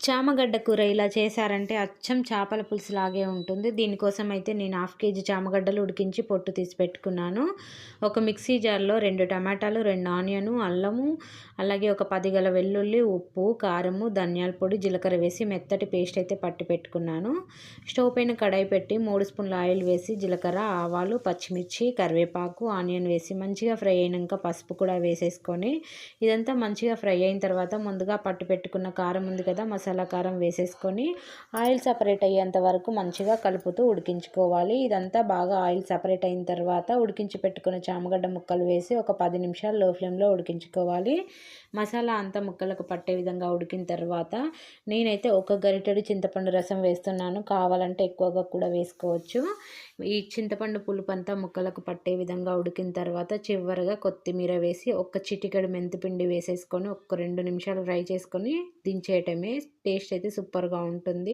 చామగడ్డ కూర ఇలా చేశారంటే అచ్చం చేపల పులుసు లాగే ఉంటుంది. దీనికోసం అయితే నేను హాఫ్ కేజీ చామగడ్డలు ఉడికించి పొట్టు తీసి పెట్టుకున్నాను. ఒక మిక్సీ జార్లో రెండు టమాటాలు రెండు ఆనియను అల్లము అలాగే ఒక పది గల వెల్లుల్లి ఉప్పు కారము ధనియాల పొడి జీలకర్ర వేసి మెత్తటి పేస్ట్ అయితే పట్టి పెట్టుకున్నాను. స్టవ్ పైన కడాయి పెట్టి మూడు స్పూన్ల ఆయిల్ వేసి జీలకర్ర ఆవాలు పచ్చిమిర్చి కరివేపాకు ఆనియన్ వేసి మంచిగా ఫ్రై అయినాక పసుపు కూడా వేసేసుకొని ఇదంతా మంచిగా ఫ్రై అయిన తర్వాత ముందుగా పట్టు పెట్టుకున్న కారం ఉంది కదా మసాలా కారం వేసేసుకొని ఆయిల్ సపరేట్ అయ్యేంత వరకు మంచిగా కలుపుతూ ఉడికించుకోవాలి. ఇదంతా బాగా ఆయిల్ సపరేట్ అయిన తర్వాత ఉడికించి పెట్టుకున్న చామగడ్డ ముక్కలు వేసి ఒక పది నిమిషాలు లో ఫ్లేమ్లో ఉడికించుకోవాలి. మసాలా అంతా ముక్కలకు పట్టే విధంగా ఉడికిన తర్వాత నేనైతే ఒక గరిటెడు చింతపండు రసం వేస్తున్నాను. కావాలంటే ఎక్కువగా కూడా వేసుకోవచ్చు. ఈ చింతపండు పులుపు అంతా ముక్కలకు పట్టే విధంగా ఉడికిన తర్వాత చివరిగా కొత్తిమీర వేసి ఒక చిటికెడు మెంతిపిండి వేసేసుకొని ఒక రెండు నిమిషాలు ఫ్రై చేసుకొని దించేయటమే టేస్ట్ అయితే సూపర్గా ఉంటుంది.